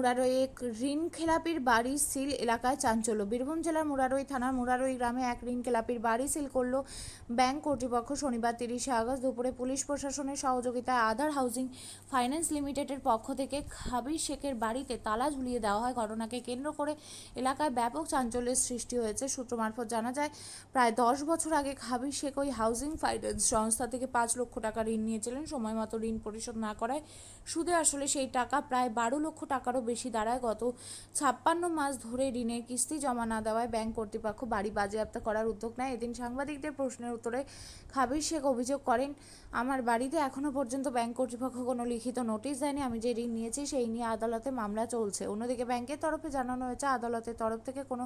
মুরারই ঋণ খেলাপির বাড়ি সিল এলাকায় চাঞ্চল্য। বীরভূম জেলার মুরারই থানার মুরারই গ্রামে এক ঋণ খেলাপির বাড়ি সিল করল ব্যাংক কর্তৃপক্ষ শনিবার তিরিশে আগস্ট দুপুরে পুলিশ প্রশাসনের সহযোগিতায় আধার হাউজিং ফাইন্যান্স লিমিটেডের পক্ষ থেকে খাবির শেখের বাড়িতে তালা ঝুলিয়ে দেওয়া হয়। ঘটনাকে কেন্দ্র করে এলাকায় ব্যাপক চাঞ্চল্যের সৃষ্টি হয়েছে। সূত্র মারফত জানা যায়, প্রায় দশ বছর আগে খাবির শেখ ওই হাউজিং ফাইন্যান্স সংস্থা থেকে পাঁচ লক্ষ টাকা ঋণ নিয়েছিলেন। সময় মতো ঋণ পরিশোধ না করায় সুদে আসলে সেই টাকা প্রায় বারো লক্ষ টাকারও বেশি দাঁড়ায়। গত ছাপ্পান্ন মাস ধরে ঋণের কিস্তি জমা না দেওয়ায় ব্যাংক কর্তৃপক্ষ বাড়ি বাজেয়াপ্ত করার উদ্যোগ নেয়। এদিন সাংবাদিকদের প্রশ্নের উত্তরে খাবির শেখ অভিযোগ করেন, আমার বাড়িতে এখনও পর্যন্ত ব্যাংক কর্তৃপক্ষ কোনো লিখিত নোটিশ দেয়নি। আমি যে ঋণ নিয়েছি সেই নিয়ে আদালতে মামলা চলছে। অন্যদিকে ব্যাংকের তরফে জানানো হয়েছে, আদালতের তরফ থেকে কোনো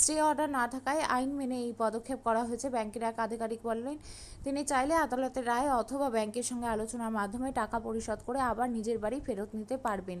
স্টে অর্ডার না থাকায় আইন মেনে এই পদক্ষেপ করা হয়েছে। ব্যাংকের এক আধিকারিক বললেন, তিনি চাইলে আদালতের রায় অথবা ব্যাংকের সঙ্গে আলোচনার মাধ্যমে টাকা পরিশোধ করে আবার নিজের বাড়ি ফেরত নিতে পারবেন।